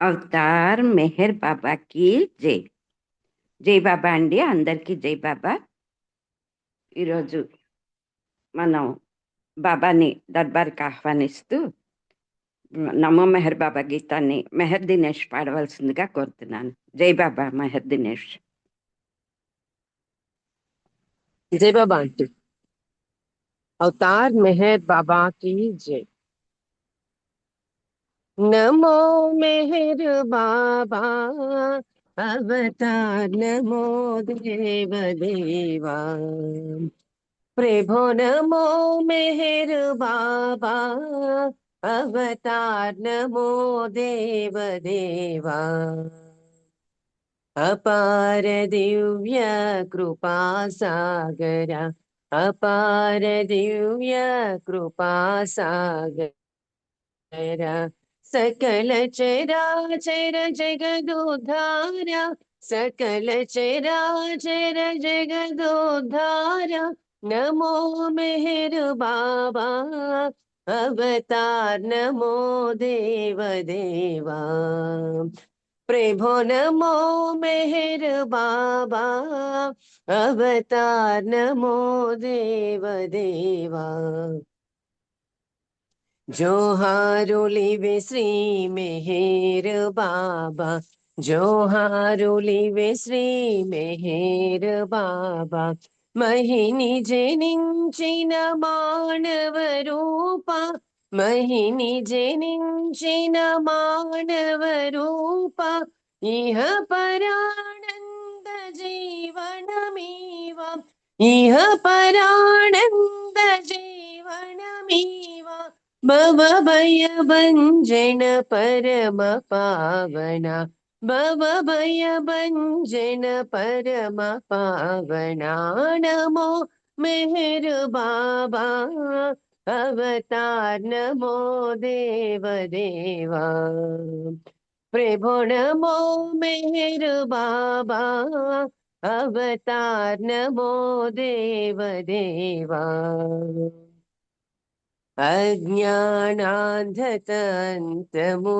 Avatar Meher బాబాకి జై జై బాబా అండి అందరికీ జై బాబా ఈరోజు మనం బాబాని దర్బార్కి ఆహ్వానిస్తూ నమో మెహర్ బాబా గీతాన్ని మెహర్ దినేష్ పాడవలసిందిగా కోరుతున్నాను జై బాబా మెహర్ దినేష్ जय बाबा आंटी अवतार मेहर बाबा की जय नमो मेहर बाबा, अवतार नमो देव देवा। प्रभो नमो मेहर बाबा, अवतार नमो देव देवा। अपार दिव्य कृपा सागरा, अपार दिव्य कृपा सागर। सकल चराचर जगदोद्धार सकल चराचर जगदोद्धार नमो मेहर बाबा, अवतार नमो देव देवा। प्रभो नमो मेहर बाबा, अवतार नमो देव देवा। जोहारुलिवे श्री मेहर बाबा जो हारोली वे श्री मेहर बाबा, महिनि जनिञ्चिन मानवरूपा महिनि मानव रूपा, इह जीवन मीवा, इह जीवन मीवा। भव भयभञ्जन परम पावना। भव भयभञ्जन परम पावना। नमो मेहर बाबा, अवतार नमो देव देवा। प्रभो नमो मेहर बाबा, अवतार नमो देव देवा। अज्ञानत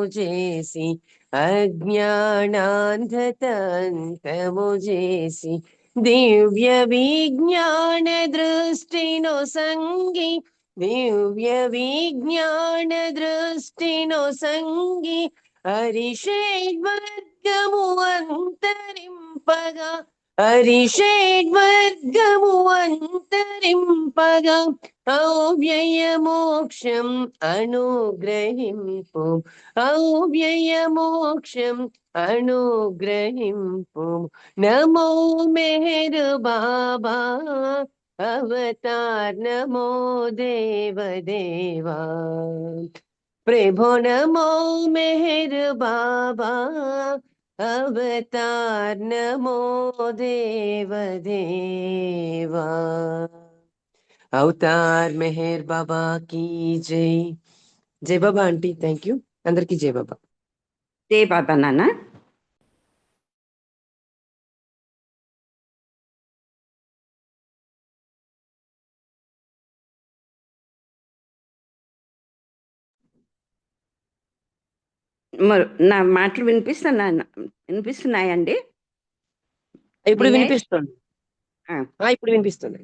जेसी अज्ञानतुजयसी दिव्य विज्ञान दृष्टि नो अज्ञानान्धतन्तमुजेसि। अज्ञानान्धतन्तमुजेसि। दिव्यविज्ञानदृष्टिनो सङ्गी दिव्यविज्ञानदृष्टिनो सङ्गी हरिषेद्वर्गमुवन्तरिम्पगा हरिषेड्वर्गमुन्तरिम्पग औव्ययमोक्षम् अनुग्रहिम्पुम् औव्ययमोक्षम् अनुग्रहिम्पुम् नमो मेहरु बाबा, अवतार नमो देवदेवा प्रभो नमो मेहरु बाबा अवतार नमो देव देवा। अवतार मेहर बाबा की जय। जय बाबा आंटी थैंक यू अंदर की जय बाबा। जय बाबा नाना। నా మాటలు వినిపిస్తున్నా వినిపిస్తున్నాయండి? ఇప్పుడు? వినిపిస్తుంది. ఇప్పుడు వినిపిస్తుంది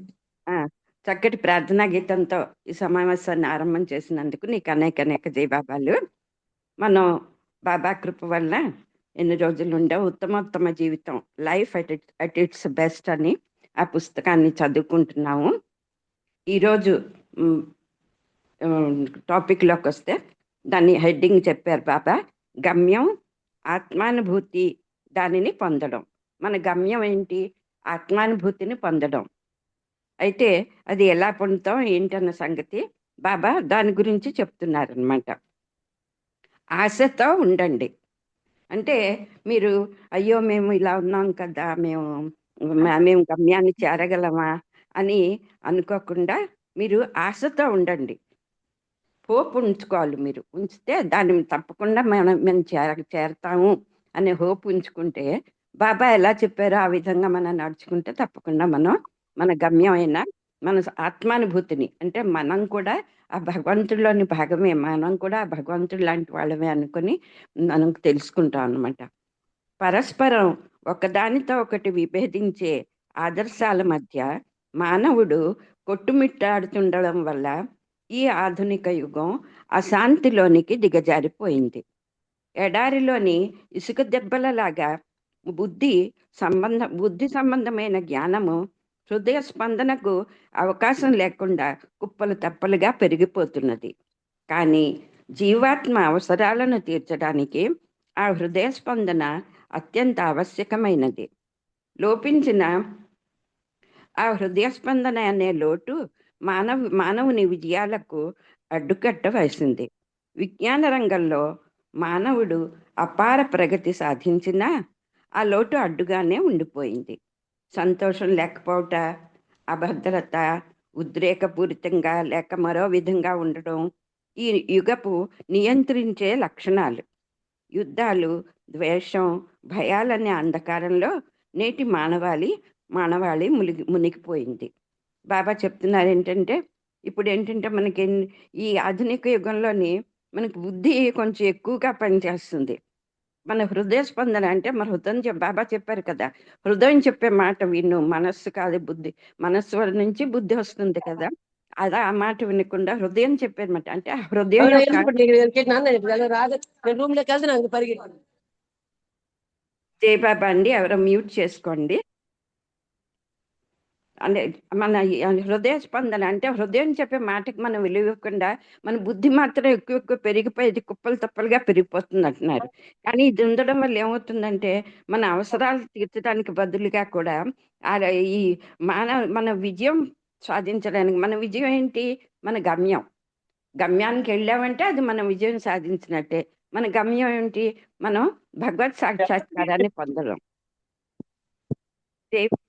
చక్కటి ప్రార్థనా గీతంతో ఈ సమావేశాన్ని ఆరంభం చేసినందుకు నీకు అనేక అనేక జయబాబాలు. మనం బాబా కృప వల్ల ఎన్ని రోజులు ఉండే ఉత్తమోత్తమ జీవితం life at it at it's best అని ఆ పుస్తకాన్ని చదువుకుంటున్నాము. ఈరోజు టాపిక్లోకి వస్తే దాన్ని హెడ్డింగ్ చెప్పారు బాబా. గమ్యం ఆత్మానుభూతి దానిని పొందడం. మన గమ్యం ఏంటి? ఆత్మానుభూతిని పొందడం. అయితే అది ఎలా పొందుతాం? ఏంటన్న సంగతి బాబా దాని గురించి చెప్తున్నారనమాట ఆశతో ఉండండి. అంటే మీరు అయ్యో మేము ఇలా ఉన్నాం కదా మేము మేము గమ్యాన్ని చేరగలమా? అని అనుకోకుండా మీరు ఆశతో ఉండండి. హోప్ ఉంచుకోవాలి మీరు. ఉంచితే దాన్ని తప్పకుండా మనం మేము చేర చేరతాము అనే హోప్ ఉంచుకుంటే బాబా ఎలా చెప్పారో ఆ విధంగా మనం నడుచుకుంటే తప్పకుండా మనం మన గమ్యమైన మన ఆత్మానుభూతిని అంటే మనం కూడా ఆ భగవంతుడిలోని భాగమే మనం కూడా ఆ భగవంతుడు లాంటి వాళ్ళమే అనుకొని మనం తెలుసుకుంటాం అనమాట పరస్పరం ఒకదానితో ఒకటి విభేదించే ఆదర్శాల మధ్య మానవుడు కొట్టుమిట్టాడుతుండడం వల్ల ఈ ఆధునిక యుగం అశాంతిలోనికి దిగజారిపోయింది. ఎడారిలోని ఇసుక దెబ్బలలాగా బుద్ధి సంబంధ బుద్ధి సంబంధమైన జ్ఞానము హృదయ స్పందనకు అవకాశం లేకుండా కుప్పలు తప్పలుగా పెరిగిపోతున్నది. కానీ జీవాత్మ అవసరాలను తీర్చడానికి ఆ హృదయ స్పందన అత్యంత ఆవశ్యకమైనది. లోపించిన ఆ హృదయ స్పందన అనే లోటు మానవ మానవుని విజయాలకు అడ్డుకట్ట వేసింది. విజ్ఞాన రంగంలో మానవుడు అపార ప్రగతి సాధించినా ఆ లోటు అడ్డుగానే ఉండిపోయింది. సంతోషం లేకపోవట అభద్రత ఉద్రేకపూరితంగా లేక మరో విధంగా ఉండడం ఈ యుగపు నియంత్రించే లక్షణాలు. యుద్ధాలు ద్వేషం భయాలనే అంధకారంలో నేటి మానవాళి మానవాళి మునిగి మునిగిపోయింది. బాబా చెప్తున్నారు ఏంటంటే ఇప్పుడు ఏంటంటే మనకి ఈ ఆధునిక యుగంలోని మనకి బుద్ధి కొంచెం ఎక్కువగా పనిచేస్తుంది. మన హృదయ స్పందన అంటే మన హృదయం బాబా చెప్పారు కదా హృదయం చెప్పే మాట విను మనస్సు కాదు బుద్ధి మనస్సు నుంచి బుద్ధి వస్తుంది కదా అలా ఆ మాట వినకుండా హృదయం చెప్పేమాట అంటే ఆ హృదయం పరిగెత్తి. జయబాబా అండి ఎవరో మ్యూట్ చేసుకోండి. అంటే మన హృదయ స్పందన అంటే హృదయం చెప్పే మాటకి మనం విలువ ఇవ్వకుండా మన బుద్ధి మాత్రం ఎక్కువ ఎక్కువ పెరిగిపోయి కుప్పలు తప్పలుగా పెరిగిపోతుంది అంటున్నారు. కానీ ఇది ఉండడం వల్ల ఏమవుతుందంటే మన అవసరాలు తీర్చడానికి బదులుగా కూడా ఈ మానవ మన విజయం సాధించడానికి మన విజయం ఏంటి? మన గమ్యం. గమ్యానికి వెళ్ళామంటే అది మన విజయం సాధించినట్టే. మన గమ్యం ఏంటి? మనం భగవత్ సాక్షాత్కారాన్ని పొందడం.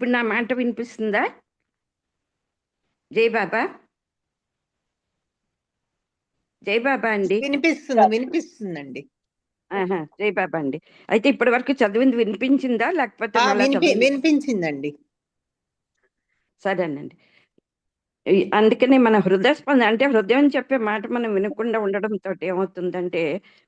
ఇప్పుడు నా మాట వినిపిస్తుందా? జయబాబా జయబాబా అండి. వినిపిస్తుంది వినిపిస్తుందండి. ఆహా జయబాబా అండి. అయితే ఇప్పటి వరకు చదివింది వినిపించిందా? లేకపోతే? వినిపించిందండి. సరేనండి. అందుకనే మన హృదయ స్పందన అంటే హృదయం చెప్పే మాట మనం వినకుండా ఉండడంతో ఏమవుతుందంటే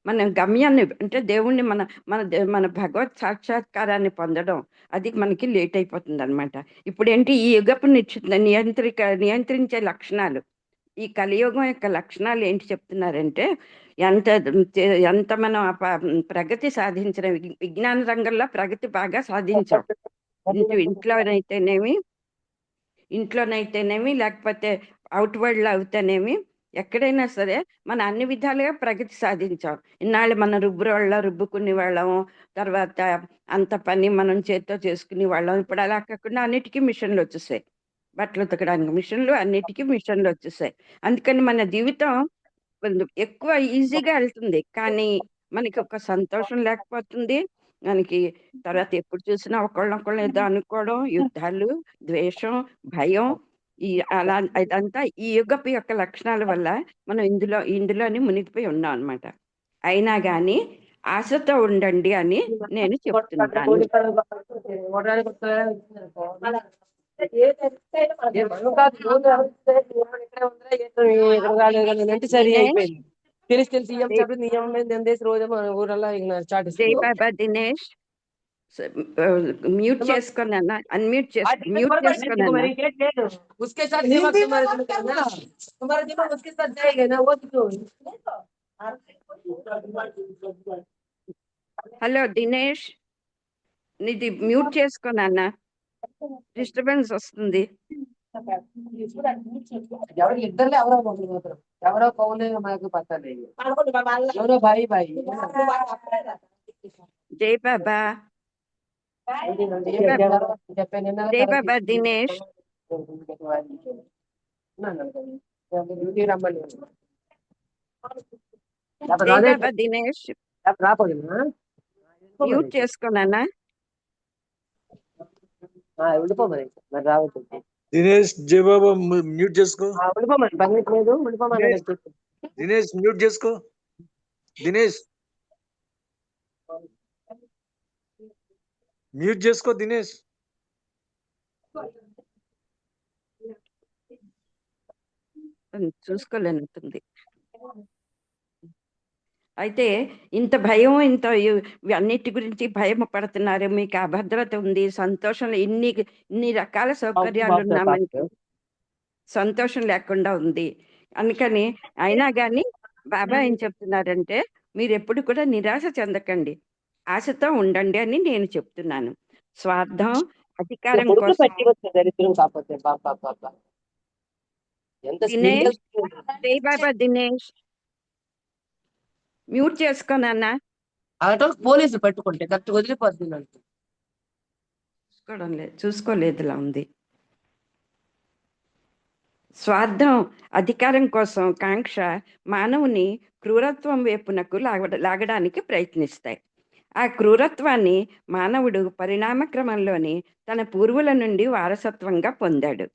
మన గమ్యాన్ని అంటే దేవుణ్ణి మన మన మన భగవత్ సాక్షాత్కారాన్ని పొందడం అది మనకి లేట్ అయిపోతుంది అనమాట ఇప్పుడు ఏంటి ఈ యుగపు నిశ్చిత నియంత్రిక నియంత్రించే లక్షణాలు. ఈ కలియుగం యొక్క లక్షణాలు ఏంటి చెప్తున్నారంటే ఎంత ఎంత మనం ప్రగతి సాధించిన విజ్ఞాన రంగంలో ప్రగతి బాగా సాధించాం. ఇంటి ఇంట్లోనైతేనేమి ఇంట్లోనైతేనేమి లేకపోతే అవుట్ వరల్డ్లో అవుతేనేమి ఎక్కడైనా సరే మన అన్ని విధాలుగా ప్రగతి సాధించాం. ఇన్నాళ్ళు మన రుబ్బురోళ్ళ రుబ్బుకునే వాళ్ళం తర్వాత అంత పని మనం చేత్తో చేసుకునే వాళ్ళం ఇప్పుడు అలా కాకుండా అన్నిటికీ మిషన్లు వచ్చేసాయి. బట్టలు ఉతకడానికి మిషన్లు అన్నిటికీ మిషన్లు వచ్చేసాయి. అందుకని మన జీవితం కొంచెం ఎక్కువ ఈజీగా వెళ్తుంది. కానీ మనకి ఒక సంతోషం లేకపోతుంది. మనకి తర్వాత ఎప్పుడు చూసినా ఒకళ్ళొకళ్ళు ఏదో అనుకోవడం యుద్ధాలు ద్వేషం భయం ఈ అలా ఇదంతా ఈ యుగపు యొక్క లక్షణాల వల్ల మనం ఇందులో ఇందులోని మునిగిపోయి ఉన్నాం అన్నమాట అయినా కానీ ఆశతో ఉండండి అని నేను చెప్తుంటాను అంటే సరి అయిపోయింది తెలిసి తెలిసి ఇయ్యం చెప్పి నియమం మీద ఎందేసి రోజు మన ఊరల్లా ఇంకా స్టార్ట్ జై బాబా దినేష్ మ్యూట్ చేసుకొని అన్న అన్మ్యూట్ చేసుకో మ్యూట్ చేసుకొని అన్న उसके साथ दिमाग तुम्हारे दिमाग का ना तुम्हारा दिमाग उसके साथ जाएगा ना वो तो హలో దినేష్ నీది మ్యూట్ చేసుకొని అన్న డిస్టర్బెన్స్ వస్తుంది ఎవరు ఇద్దరులే ఎవరో ఒకరు మాత్రం. ఎవరో కౌలే మాకు పట్టలేదు ఎవరో బాయి బాయి. జై బాబా. జై బాబా. దినేష్. దినేష్ మ్యూట్ చేసుకోనన్నా ఉండిపోమని మరి రావద్దు. దినేష్ జయబాబా మ్యూట్ చేసుకో. ఉండిపోమని పని లేదు ఉండిపోమని దినేష్. మ్యూట్ చేసుకో. దినేష్ మ్యూట్ చేసుకో దినేష్. చూసుకోలేనుతుంది అయితే ఇంత భయం ఇంత అన్నిటి గురించి భయం పడుతున్నారు మీకు అభద్రత ఉంది సంతోషం ఇన్ని ఇన్ని రకాల సౌకర్యాలు ఉన్నా మనకి సంతోషం లేకుండా ఉంది. అందుకని అయినా కానీ బాబా ఏం చెప్తున్నారంటే మీరు ఎప్పుడు కూడా నిరాశ చెందకండి. ఆశతో ఉండండి అని నేను చెప్తున్నాను. స్వార్థం అధికారం కోసం బాబా దినేష్. మ్యూట్ చేసుకోనన్నా అటు పోలీసులు పట్టుకుంటే కరెక్ట్ వదిలిపోతుంది అంట చూసుకోవడం లేదు చూసుకోలేదులా ఉంది. స్వార్థం అధికారం కోసం కాంక్ష మానవుని క్రూరత్వం వైపునకు లాగ లాగడానికి ప్రయత్నిస్తాయి. ఆ క్రూరత్వాన్ని మానవుడు పరిణామ క్రమంలోని తన పూర్వుల నుండి వారసత్వంగా పొందాడు.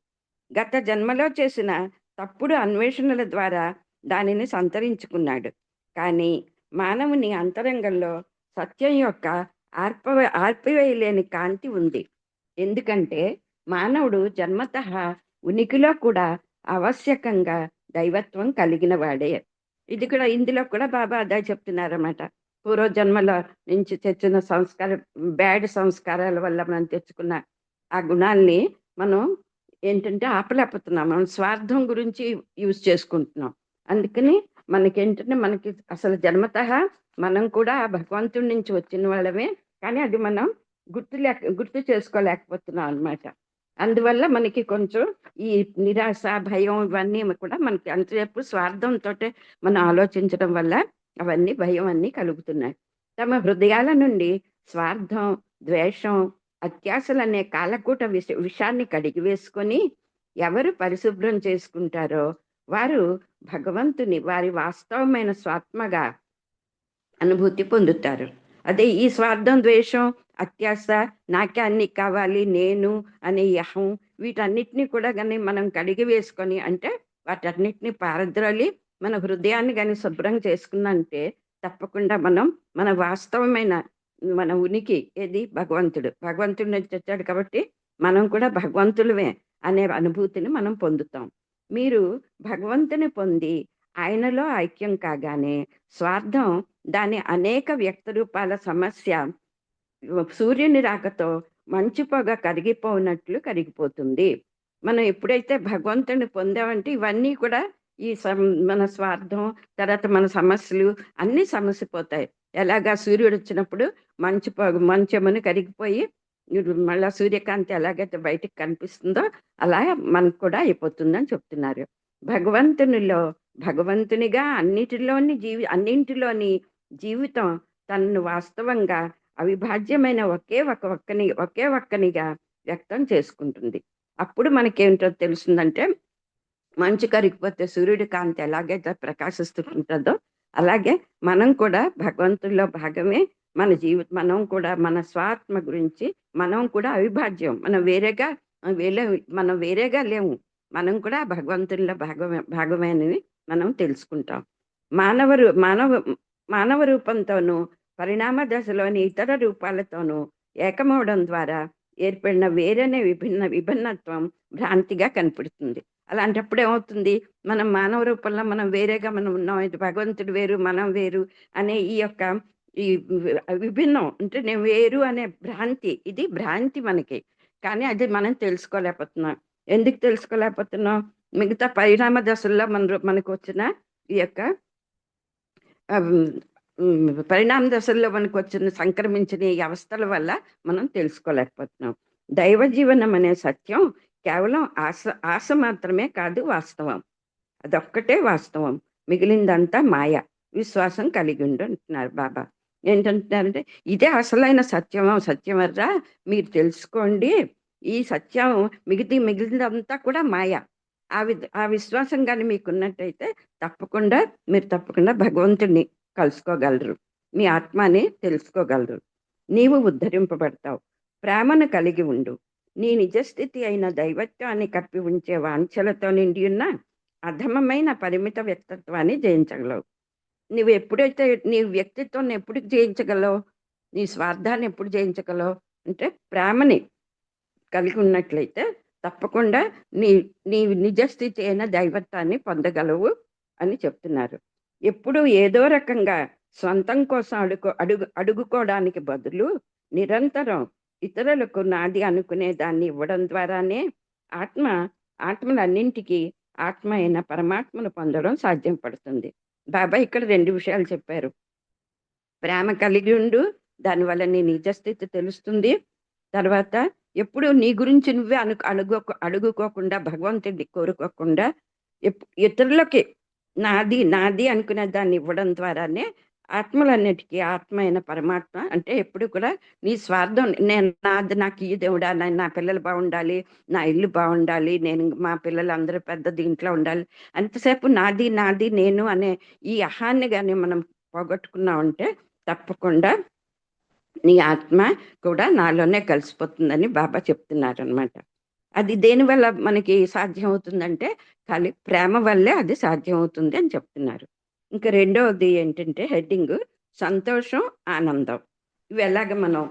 గత జన్మలో చేసిన తప్పుడు అన్వేషణల ద్వారా దానిని సంతరించుకున్నాడు. కానీ మానవుని అంతరంగంలో సత్యం యొక్క ఆర్ప ఆర్పివేయలేని కాంతి ఉంది. ఎందుకంటే మానవుడు జన్మత ఉనికిలో కూడా ఆవశ్యకంగా దైవత్వం కలిగిన వాడే. ఇది కూడా ఇందులో కూడా బాబా అదే చెప్తున్నారన్నమాట. పూర్వజన్మల నుంచి తెచ్చిన సంస్కార బ్యాడ్ సంస్కారాల వల్ల మనం తెచ్చుకున్న ఆ గుణాల్ని మనం ఏంటంటే ఆపలేకపోతున్నాం. మనం స్వార్థం గురించి యూజ్ చేసుకుంటున్నాం. అందుకని మనకి ఏంటంటే మనకి అసలు జన్మత మనం కూడా భగవంతుడి నుంచి వచ్చిన వాళ్ళమే కానీ అది మనం గుర్తు లేక గుర్తు చేసుకోలేకపోతున్నాం అన్నమాట. అందువల్ల మనకి కొంచెం ఈ నిరాశ భయం ఇవన్నీ కూడా మనకి అంతసేపు స్వార్థంతో మనం ఆలోచించడం వల్ల అవన్నీ భయం అన్నీ కలుగుతున్నాయి. తమ హృదయాల నుండి స్వార్థం ద్వేషం అత్యాసలు అనే కాలకూట విష విషాన్ని కడిగి వేసుకొని ఎవరు పరిశుభ్రం చేసుకుంటారో వారు భగవంతుని వారి వాస్తవమైన స్వాత్మగా అనుభూతి పొందుతారు. అదే ఈ స్వార్థం ద్వేషం అత్యాశ నాకే అన్ని కావాలి నేను అనే యహం వీటన్నిటిని కూడా కానీ మనం కడిగి వేసుకొని అంటే వాటన్నిటిని పారద్రోలి మన హృదయాన్ని కానీ శుభ్రం చేసుకున్నంటే తప్పకుండా మనం మన వాస్తవమైన మన ఉనికి ఏది? భగవంతుడు. భగవంతుడి నుంచి వచ్చాడు కాబట్టి మనం కూడా భగవంతులమే అనే అనుభూతిని మనం పొందుతాం. మీరు భగవంతుని పొంది ఆయనలో ఐక్యం కాగానే స్వార్థం దాని అనేక వ్యక్త రూపాల సమస్య సూర్యుని రాకతో మంచు పొగ కరిగిపోనట్లు కరిగిపోతుంది. మనం ఎప్పుడైతే భగవంతుని పొందామంటే ఇవన్నీ కూడా ఈ సం- మన స్వార్థం తర్వాత మన సమస్యలు అన్ని సమస్యపోతాయి ఎలాగా సూర్యుడు వచ్చినప్పుడు మంచు పొగ మంచముని కరిగిపోయి మళ్ళా సూర్యకాంతి ఎలాగైతే బయటికి కనిపిస్తుందో అలా మనకు కూడా అయిపోతుందని చెప్తున్నారు. భగవంతునిలో భగవంతునిగా అన్నిటిలోని జీవి అన్నింటిలోని జీవితం తనను వాస్తవంగా అవిభాజ్యమైన ఒకే ఒక ఒక్కని ఒకే ఒక్కనిగా వ్యక్తం చేసుకుంటుంది. అప్పుడు మనకేమిటో తెలుస్తుందంటే మంచు కరిగిపోతే సూర్యుడి కాంతి ఎలాగైతే ప్రకాశిస్తుంటుందో అలాగే మనం కూడా భగవంతుల్లో భాగమే మన జీవి మనం కూడా మన స్వాత్మ గురించి మనం కూడా అవిభాజ్యం. మనం వేరేగా వేరే మనం వేరేగా లేము. మనం కూడా భగవంతుల్లో భాగమే భాగమేనని మనం తెలుసుకుంటాం. మానవ రూ- మానవ మానవ రూపంతోనూ పరిణామ దశలోని ఇతర రూపాలతోనూ ఏకమవడం ద్వారా ఏర్పడిన వేరనే విభిన్న విభిన్నత్వం భ్రాంతిగా కనపడుతుంది. అలాంటప్పుడు ఏమవుతుంది? మనం మానవ రూపంలో మనం వేరేగా మనం ఉన్నాం. భగవంతుడు వేరు మనం వేరు అనే ఈ యొక్క ఈ విభిన్నం. అంటే నేను వేరు అనే భ్రాంతి. ఇది భ్రాంతి మనకి. కానీ అది మనం తెలుసుకోలేకపోతున్నాం. ఎందుకు తెలుసుకోలేకపోతున్నాం? మిగతా పరిణామ దశల్లో మన మనకు వచ్చిన ఈ యొక్క పరిణామ దశల్లో మనకు వచ్చిన సంక్రమించిన ఈ అవస్థల వల్ల మనం తెలుసుకోలేకపోతున్నాం. దైవ జీవనం అనే సత్యం కేవలం ఆశ ఆశ మాత్రమే కాదు వాస్తవం. అదొక్కటే వాస్తవం. మిగిలిందంతా మాయ. విశ్వాసం కలిగి ఉండు అంటున్నారు బాబా. ఏంటంటున్నారంటే ఇదే అసలైన సత్యం సత్యమర్రా మీరు తెలుసుకోండి. ఈ సత్యం మిగిలి మిగిలిందంతా కూడా మాయ. ఆ వి ఆ విశ్వాసం కానీ మీకు ఉన్నట్టయితే తప్పకుండా మీరు తప్పకుండా భగవంతుడిని కలుసుకోగలరు. మీ ఆత్మని తెలుసుకోగలరు. నీవు ఉద్ధరింపబడతావు. ప్రేమను కలిగి ఉండు. నీ నిజస్థితి అయిన దైవత్వాన్ని కప్పి ఉంచే వాంఛలతో నిండి ఉన్న అధమమైన పరిమిత వ్యక్తిత్వాన్ని జయించగలవు. నువ్వు ఎప్పుడైతే నీ వ్యక్తిత్వాన్ని ఎప్పుడు జయించగలవు నీ స్వార్థాన్ని ఎప్పుడు జయించగలవు అంటే ప్రేమని కలిగి ఉన్నట్లయితే తప్పకుండా నీ నీ నిజస్థితి అయిన దైవత్వాన్ని పొందగలవు అని చెప్తున్నారు. ఎప్పుడు ఏదో రకంగా స్వంతం కోసం అడుగు అడుగు అడుగుకోవడానికి బదులు నిరంతరం ఇతరులకు నాది అనుకునే దాన్ని ఇవ్వడం ద్వారానే ఆత్మ ఆత్మలన్నింటికీ ఆత్మ అయిన పరమాత్మను పొందడం సాధ్యం పడుతుంది. బాబా ఇక్కడ రెండు విషయాలు చెప్పారు. ప్రేమ కలిగి ఉండు దానివల్ల నీ నిజస్థితి తెలుస్తుంది. తర్వాత ఎప్పుడు నీ గురించి నువ్వే అను అడుగు అడుగుకోకుండా భగవంతుడి కోరుకోకుండా ఎప్- ఇతరులకి నాది నాది అనుకునే దాన్ని ఇవ్వడం ద్వారానే ఆత్మలన్నిటికీ ఆత్మ అయిన పరమాత్మ. అంటే ఎప్పుడు కూడా నీ స్వార్థం నేను నాది నాకు ఈ దేవుడా నా నా పిల్లలు బాగుండాలి నా ఇల్లు బాగుండాలి నేను మా పిల్లలు అందరూ పెద్ద దీంట్లో ఉండాలి. అంతసేపు నాది నాది నేను అనే ఈ అహాన్ని కానీ మనం పోగొట్టుకున్నామంటే తప్పకుండా నీ ఆత్మ కూడా నాలోనే కలిసిపోతుందని బాబా చెప్తున్నారు అనమాట అది దేనివల్ల మనకి సాధ్యం అవుతుందంటే ఖాళీ ప్రేమ వల్లే అది సాధ్యం అవుతుంది అని చెప్తున్నారు. ఇంకా రెండవది ఏంటంటే హెడ్డింగ్ సంతోషం ఆనందం. ఇవి ఎలాగ మనం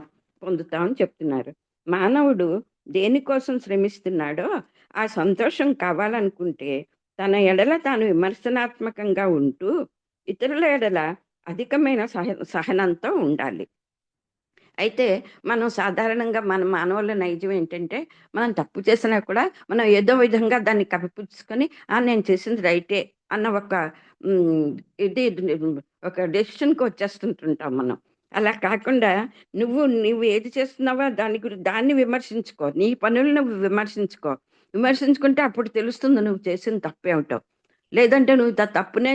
పొందుతామని చెప్తున్నారు. మానవుడు దేనికోసం శ్రమిస్తున్నాడో ఆ సంతోషం కావాలనుకుంటే తన ఎడల తాను విమర్శనాత్మకంగా ఉంటూ ఇతరుల ఎడల అధికమైన సహ సహనంతో ఉండాలి. అయితే మనం సాధారణంగా మన మానవుల నైజం ఏంటంటే మనం తప్పు చేసినా కూడా మనం ఏదో విధంగా దాన్ని కప్పిపుచ్చుకొని ఆ నేను చేసింది రైటే అన్న ఒక ఇది ఒక డెసిషన్కి వచ్చేస్తుంటుంటాం మనం. అలా కాకుండా నువ్వు నువ్వు ఏది చేస్తున్నావో దాని గురించి దాన్ని విమర్శించుకో. నీ పనులు నువ్వు విమర్శించుకో. విమర్శించుకుంటే అప్పుడు తెలుస్తుంది నువ్వు చేసిన తప్పేమిటో లేదంటే నువ్వు తప్పునే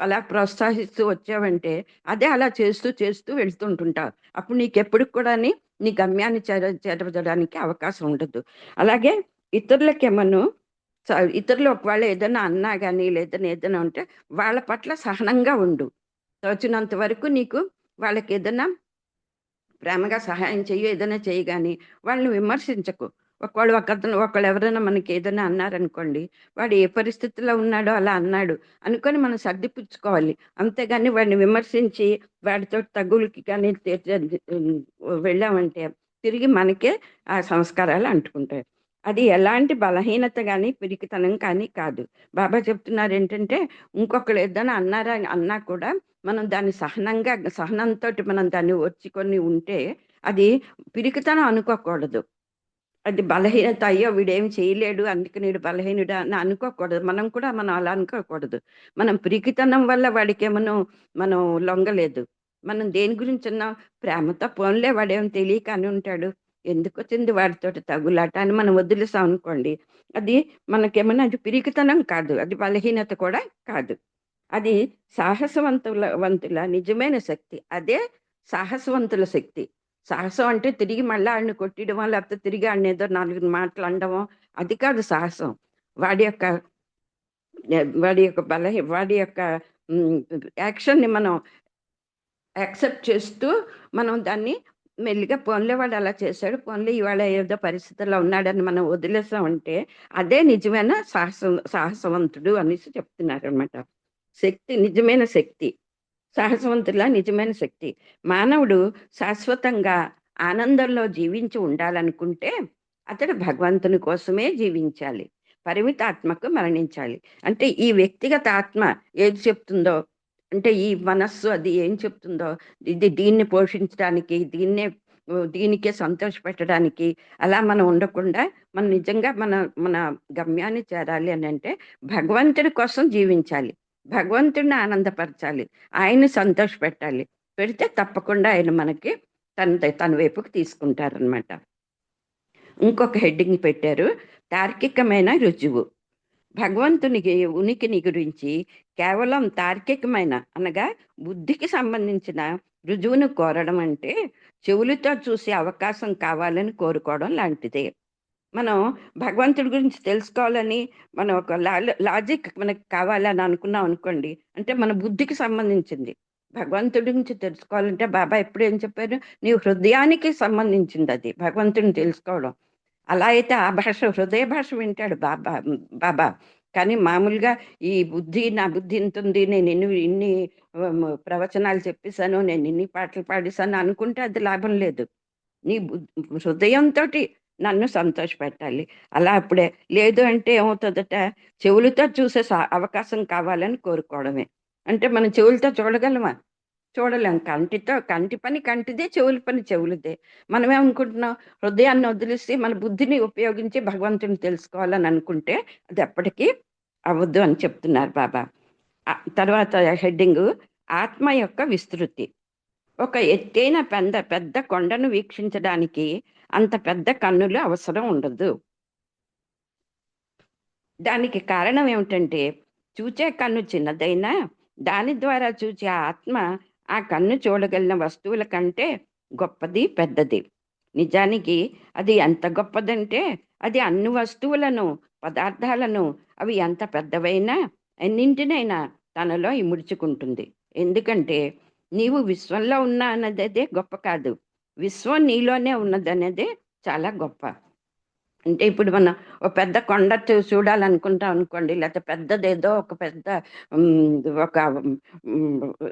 అలా ప్రోత్సహిస్తూ వచ్చావంటే అదే అలా చేస్తూ చేస్తూ వెళ్తుంటుంటావు. అప్పుడు నీకు ఎప్పుడు కూడా నీ గమ్యాన్ని చేర చేరవడానికి అవకాశం ఉండదు. అలాగే ఇతరులకేమను ఇతరులు ఒకవేళ ఏదైనా అన్నా కానీ లేదని ఏదైనా ఉంటే వాళ్ళ పట్ల సహనంగా ఉండు. తోచినంత వరకు నీకు వాళ్ళకి ఏదైనా ప్రేమగా సహాయం చెయ్యి ఏదైనా చేయి కానీ వాళ్ళని విమర్శించకు. ఒకళ్ళు ఒకతను ఒకళ్ళు ఎవరైనా మనకి ఏదైనా అన్నారనుకోండి వాడు ఏ పరిస్థితిలో ఉన్నాడో అలా అన్నాడు అనుకొని మనం సర్దిపుచ్చుకోవాలి. అంతేగాని వాడిని విమర్శించి వాడితో తగులకి కానీ వెళ్ళామంటే తిరిగి మనకే ఆ సంస్కారాలు అంటుకుంటాయి. అది ఎలాంటి బలహీనత కానీ పిరికితనం కానీ కాదు. బాబా చెప్తున్నారు ఏంటంటే ఇంకొకరు ఏదైనా అన్నారా అన్నా కూడా మనం దాన్ని సహనంగా సహనంతో మనం దాన్ని ఓర్చుకొని ఉంటే అది పిరికితనం అనుకోకూడదు. అది బలహీనత అయ్యో వీడేం చేయలేడు అందుకే నీడు బలహీనుడు అని అనుకోకూడదు. మనం కూడా మనం అలా అనుకోకూడదు. మనం పిరికితనం వల్ల వాడికి ఏమనో మనం లొంగలేదు. మనం దేని గురించి ఉన్నాం ప్రేమతో పోన్లే వాడేం తెలియక అని ఉంటాడు. ఎందుకు వచ్చింది వాడితోటి తగులాట అని మనం వదిలేసాం అనుకోండి అది మనకేమన్నా అది పిరికితనం కాదు అది బలహీనత కూడా కాదు. అది సాహసవంతుల వంతుల నిజమైన శక్తి. అదే సాహసవంతుల శక్తి. సాహసం అంటే తిరిగి మళ్ళీ ఆడిని కొట్టడమో లేకపోతే తిరిగి ఆడిని ఏదో నాలుగు మాటలు అనడమో అది కాదు సాహసం. వాడి యొక్క వాడి యొక్క బలహీ వాడి యొక్క యాక్షన్ని మనం యాక్సెప్ట్ చేస్తూ మనం దాన్ని మెల్లిగా పోన్లే వాడు అలా చేశాడు. పోన్లే ఇవాళ ఏదో పరిస్థితుల్లో ఉన్నాడని మనం వదిలేసామంటే అదే నిజమైన సాహసం సాహసవంతుడు అనేసి చెప్తున్నారు అనమాట శక్తి నిజమైన శక్తి. సాహసవంతుల నిజమైన శక్తి. మానవుడు శాశ్వతంగా ఆనందంలో జీవించి ఉండాలనుకుంటే అతడు భగవంతుని కోసమే జీవించాలి. పరిమిత ఆత్మకు మరణించాలి. అంటే ఈ వ్యక్తిగత ఆత్మ ఏది చెప్తుందో అంటే ఈ మనస్సు అది ఏం చెప్తుందో ఇది దీన్ని పోషించడానికి దీన్నే దీనికే సంతోష పెట్టడానికి అలా మనం ఉండకుండా మనం నిజంగా మన మన గమ్యాన్ని చేరాలి అని అంటే భగవంతుడి కోసం జీవించాలి. భగవంతుడిని ఆనందపరచాలి. ఆయన్ని సంతోష పెట్టాలి పెడితే తప్పకుండా ఆయన మనకి తన తన వైపుకి తీసుకుంటారనమాట ఇంకొక హెడ్డింగ్ పెట్టారు తార్కికమైన రుజువు. భగవంతునికి ఉనికిని గురించి కేవలం తార్కికమైన అనగా బుద్ధికి సంబంధించిన రుజువును కోరడం అంటే చెవులతో చూసే అవకాశం కావాలని కోరుకోవడం లాంటిదే. మనం భగవంతుడి గురించి తెలుసుకోవాలని మనం ఒక లా- లాజిక్ మనకు కావాలని అనుకున్నాం అనుకోండి అంటే మన బుద్ధికి సంబంధించింది. భగవంతుడి గురించి తెలుసుకోవాలంటే బాబా ఎప్పుడు ఏం చెప్పారు? నీ హృదయానికి సంబంధించింది అది భగవంతుడిని తెలుసుకోవడం. అలా అయితే ఆ భాష హృదయ భాష వింటాడు బాబా బాబా. కానీ మామూలుగా ఈ బుద్ధి నా బుద్ధి ఇంత ఉంది నేను ఇన్ని ఇన్ని ప్రవచనాలు చెప్పేశాను నేను ఇన్ని పాటలు పాడేశాను అనుకుంటే అది లాభం లేదు. నీ హృదయంతో నన్ను సంతోషపెట్టాలి. అలా అప్పుడే లేదు అంటే ఏమవుతుందట? చెవులతో చూసే సా- అవకాశం కావాలని కోరుకోవడమే. అంటే మనం చెవులతో చూడగలమా? చూడలేం. కంటితో కంటి పని కంటిదే చెవుల పని చెవులదే. మనం ఏమనుకుంటున్నాం హృదయాన్ని వదిలేసి మన బుద్ధిని ఉపయోగించి భగవంతుని తెలుసుకోవాలని అనుకుంటే అది ఎప్పటికీ అవ్వద్దు అని చెప్తున్నారు బాబా. తర్వాత హెడ్డింగ్ ఆత్మ యొక్క విస్తృతి. ఒక ఎత్తైన పెద్ద పెద్ద కొండను వీక్షించడానికి అంత పెద్ద కన్నులు అవసరం ఉండదు. దానికి కారణం ఏమిటంటే చూచే కన్ను చిన్నదైనా దాని ద్వారా చూచే ఆత్మ ఆ కన్ను చూడగలిగిన వస్తువుల కంటే గొప్పది పెద్దది. నిజానికి అది ఎంత గొప్పదంటే అది అన్ని వస్తువులను పదార్థాలను అవి ఎంత పెద్దవైనా ఎన్నింటినైనా తనలో ఇముడుచుకుంటుంది. ఎందుకంటే నీవు విశ్వంలో ఉన్నా అన్నదే గొప్ప కాదు. విశ్వం నీలోనే ఉన్నదనేదే చాలా గొప్ప. అంటే ఇప్పుడు మనం ఒక పెద్ద కొండ చూడాలనుకుంటాం అనుకోండి లేకపోతే పెద్దదేదో ఒక పెద్ద ఒక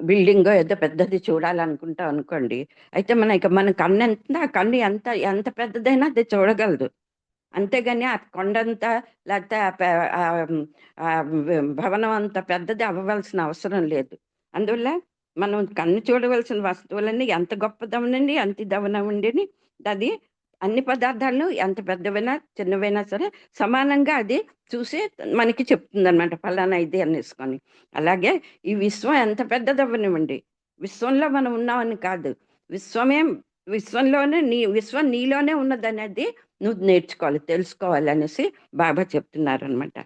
బిల్డింగ్ ఏదో పెద్దది చూడాలనుకుంటాం అనుకోండి అయితే మన ఇక మన కన్ను ఎంత ఆ కన్ను ఎంత ఎంత పెద్దదైనా అది చూడగలదు. అంతేగాని ఆ కొండంతా లేకపోతే భవనం అంత పెద్దది అవ్వవలసిన అవసరం లేదు. అందువల్ల మనం కన్ను చూడవలసిన వస్తువులన్నీ ఎంత గొప్పదవనండి ఎంత ఇదవనండి అది అన్ని పదార్థాలను ఎంత పెద్దవైనా చిన్నవైనా సరే సమానంగా అది చూసి మనకి చెప్తుంది అనమాట ఫలానా ఇది అనేసుకొని. అలాగే ఈ విశ్వం ఎంత పెద్దదవ్వనివ్వండి. విశ్వంలో మనం ఉన్నామని కాదు. విశ్వమే విశ్వంలోనే నీ విశ్వం నీలోనే ఉన్నదనేది నువ్వు నేర్చుకోవాలి తెలుసుకోవాలి అనేసి బాబా చెప్తున్నారు అనమాట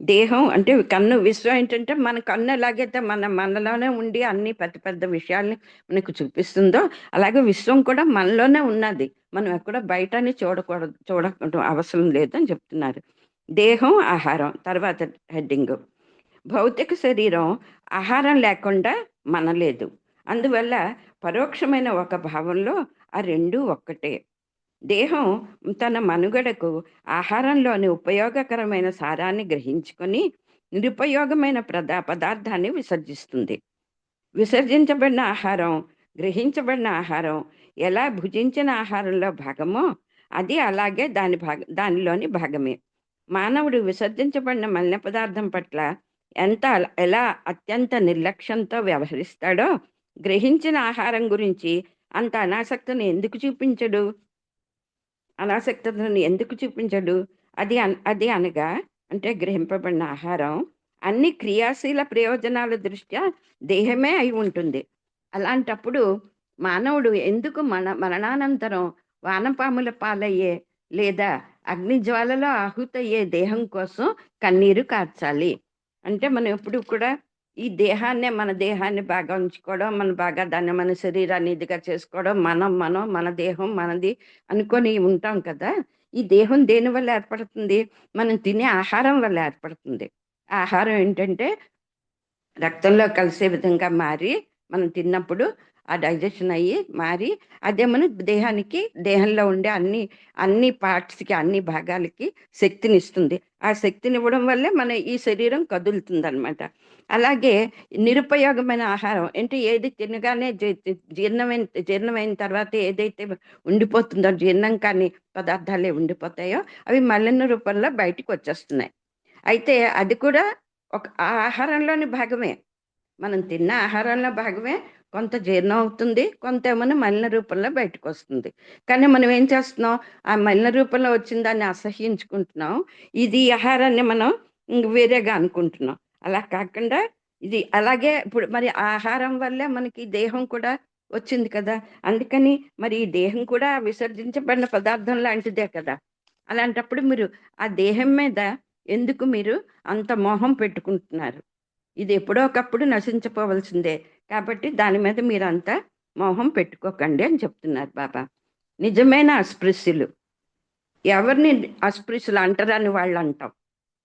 దేహం అంటే కన్ను విశ్వం ఏంటంటే మన కన్ను ఎలాగైతే మన మనలోనే ఉండి అన్ని పెద్ద పెద్ద విషయాల్ని మనకు చూపిస్తుందో అలాగే విశ్వం కూడా మనలోనే ఉన్నది. మనం ఎక్కడ బయటని చూడకూడదు చూడకూడదు అవసరం లేదని చెప్తున్నారు. దేహం ఆహారం తర్వాత హెడ్డింగ్. భౌతిక శరీరం ఆహారం లేకుండా మనలేదు అందువల్ల పరోక్షమైన ఒక భావంలో ఆ రెండు ఒక్కటే. దేహం తన మనుగడకు ఆహారంలోని ఉపయోగకరమైన సారాన్ని గ్రహించుకొని నిరుపయోగమైన ప్రదా పదార్థాన్ని విసర్జిస్తుంది. విసర్జించబడిన ఆహారం గ్రహించబడిన ఆహారం ఎలా భుజించిన ఆహారంలో భాగమో అది అలాగే దాని భాగ దానిలోని భాగమే. మానవుడు విసర్జించబడిన మలిన పదార్థం పట్ల ఎంత ఎలా అత్యంత నిర్లక్ష్యంతో వ్యవహరిస్తాడో గ్రహించిన ఆహారం గురించి అంత అనాసక్తిని ఎందుకు చూపించడు? అనాసక్తతను ఎందుకు చూపించడు? అది అన్- అది అనగా అంటే గ్రహింపబడిన ఆహారం అన్ని క్రియాశీల ప్రయోజనాల దృష్ట్యా దేహమే అయి ఉంటుంది. అలాంటప్పుడు మానవుడు ఎందుకు మన మరణానంతరం వానపాముల పాలయ్యే లేదా అగ్ని జ్వాలలో ఆహుతయ్యే దేహం కోసం కన్నీరు కార్చాలి? అంటే మనం ఎప్పుడు కూడా ఈ దేహాన్నే మన దేహాన్ని బాగా ఉంచుకోవడం మన బాగా దాన్ని మన శరీరాన్ని ఇదిగా చేసుకోవడం మనం మనం మన దేహం మనది అనుకొని ఉంటాం కదా. ఈ దేహం దేని వల్ల ఏర్పడుతుంది? మనం తినే ఆహారం వల్ల ఏర్పడుతుంది. ఆహారం ఏంటంటే రక్తంలో కలిసే విధంగా మారి మనం తిన్నప్పుడు ఆ డైజెషన్ అయ్యి మారి అదే మన దేహానికి దేహంలో ఉండే అన్ని అన్ని పార్ట్స్కి అన్ని భాగాలకి శక్తిని ఇస్తుంది ఆ శక్తిని ఇవ్వడం వల్లే మన ఈ శరీరం కదులుతుంది అనమాట అలాగే నిరుపయోగమైన ఆహారం అంటే ఏది తినగానే జీ- జీర్ణమైన జీర్ణమైన తర్వాత ఏదైతే ఉండిపోతుందో జీర్ణం కాని పదార్థాలే ఉండిపోతాయో అవి మలిన రూపంలో బయటికి వచ్చేస్తున్నాయి. అయితే అది కూడా ఒక ఆహారంలోని భాగమే. మనం తిన్న ఆహారంలో భాగమే కొంత జీర్ణం అవుతుంది కొంత ఏమైనా మలిన రూపంలో బయటకు వస్తుంది. కానీ మనం ఏం చేస్తున్నాం? ఆ మలిన రూపంలో వచ్చిన దాన్ని అసహ్యించుకుంటున్నాం. ఇది ఆహారాన్ని మనం ఇంక వేరేగా అనుకుంటున్నాం. అలా కాకుండా ఇది అలాగే ఇప్పుడు మరి ఆహారం వల్లే మనకి దేహం కూడా వచ్చింది కదా. అందుకని మరి ఈ దేహం కూడా విసర్జించబడిన పదార్థం లాంటిదే కదా. అలాంటప్పుడు మీరు ఆ దేహం మీద ఎందుకు మీరు అంత మోహం పెట్టుకుంటున్నారు? ఇది ఎప్పుడో ఒకప్పుడు నశించిపోవలసిందే. కాబట్టి దాని మీద మీరంతా మోహం పెట్టుకోకండి అని చెప్తున్నారు బాబా. నిజమైన అస్పృశ్యులు. ఎవరిని అస్పృశ్యులు అంటారని వాళ్ళు అంటాం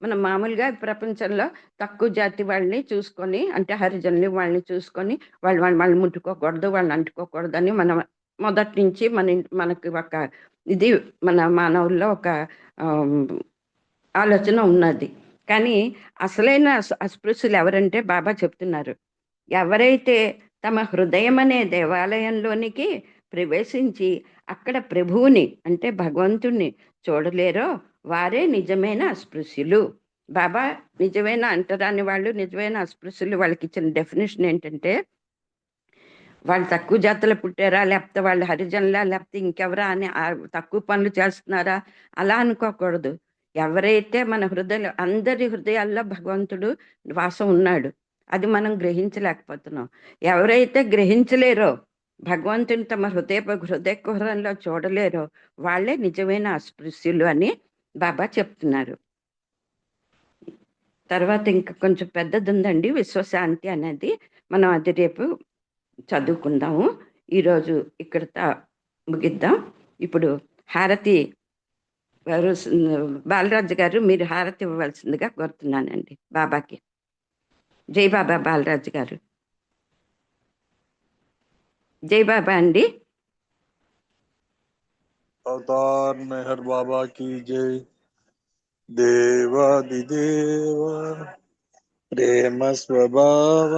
మనం మామూలుగా ప్రపంచంలో తక్కువ జాతి వాళ్ళని చూసుకొని అంటే హరిజనులు వాళ్ళని చూసుకొని వాళ్ళు వాళ్ళు వాళ్ళని ముట్టుకోకూడదు వాళ్ళని అంటుకోకూడదు అని మనం మొదటి నుంచి మన మనకి ఒక ఇది మన మానవుల్లో ఒక ఆలోచన ఉన్నది. కానీ అసలైన అస్పృశ్యులు ఎవరంటే బాబా చెప్తున్నారు. ఎవరైతే తమ హృదయం అనే దేవాలయంలోనికి ప్రవేశించి అక్కడ ప్రభువుని అంటే భగవంతుణ్ణి చూడలేరో వారే నిజమైన అస్పృశ్యులు. బాబా నిజమైన అంటరాని వాళ్ళు నిజమైన అస్పృశ్యులు వాళ్ళకి ఇచ్చిన డెఫినేషన్ ఏంటంటే వాళ్ళు తక్కువ జాతులు పుట్టారా లేకపోతే వాళ్ళు హరిజనులా లేకపోతే ఇంకెవరా అని తక్కువ పనులు చేస్తున్నారా అలా అనుకోకూడదు. ఎవరైతే మన హృదయ అందరి హృదయాల్లో భగవంతుడు వాసం ఉన్నాడు అది మనం గ్రహించలేకపోతున్నాం. ఎవరైతే గ్రహించలేరో భగవంతుని తమ హృదయ హృదయ కుహరంలో చూడలేరో వాళ్ళే నిజమైన అస్పృశ్యులు అని బాబా చెప్తున్నారు. తర్వాత ఇంకా కొంచెం పెద్దది ఉందండి విశ్వశాంతి అనేది మనం అది రేపు చదువుకుందాము. ఈరోజు ఇక్కడ ముగిద్దాం. ఇప్పుడు హారతి వారు బాలరాజు గారు మీరు హారతి ఇవ్వవలసిందిగా కోరుతున్నానండి బాబాకి జై బాబా బాలరాజు గారు జై బాబా అండి అవతార్ మెహర్ బాబా కి జై దేవాదిదేవ ప్రేమ స్వభావ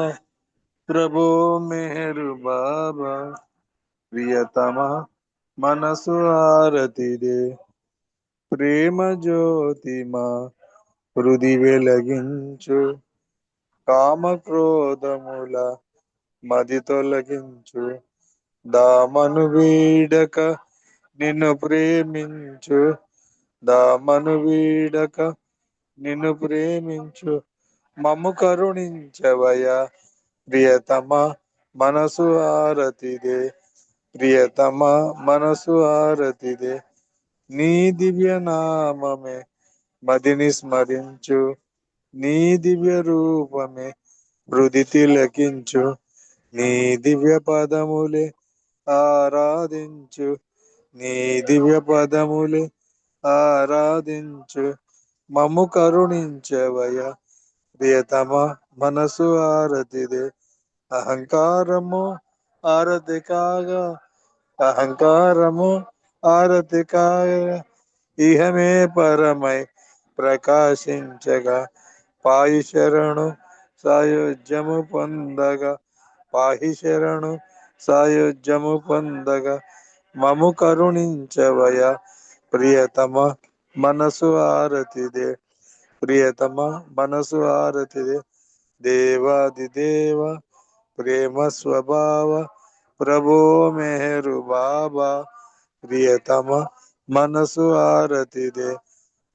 ప్రభో మెహరు బాబా ప్రియతమ మనసు ఆరతి దే ప్రేమ జ్యోతిమా హృది వెలగించు. కామ క్రోధముల మది తొలగించు. దామను వీడక నిన్ను ప్రేమించు. దామను వీడక నిన్ను ప్రేమించు. మమ్ము కరుణించవయ ప్రియతమ మనసు ఆరతిదే. ప్రియతమ మనసు ఆరతిదే. నీ దివ్య నామమే మదిని స్మరించు. నీ దివ్య రూపమే హృది తిలకించు. నీ దివ్య పదములే ఆరాధించు. నీ దివ్య పదములే ఆరాధించు. మమ్ము కరుణించవయ ప్రియతమ మనసు ఆరతిదే. అహంకారము ఆరతి కాగా అహంకారము ఆరతి ఇహమే పరమై ప్రకాశించగా పాయి శరణు సాయుధ్యము పొందగా పాహి శరణు సాయోజ్యము పొందగా మము కరుణించవయ ప్రియతమ మనసు ఆరతిదే ప్రియతమ మనసు ఆరతిదే దేవాది దేవ ప్రేమ స్వభావ ప్రభో మెహరు బాబా ప్రియతమ మనసు ఆరతిదే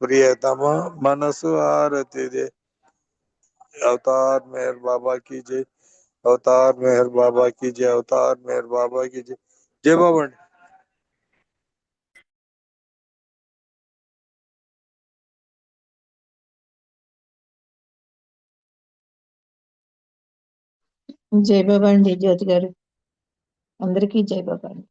ప్రియతమ మనసు ఆరతిదే अवतार मेहर बाबा की जय अवतार मेहर बाबा की जय अवतार मेहर बाबा की जय जय बाबा జై బాబా అండి జ్యోతి గారు అందరికీ జై బాబా అండి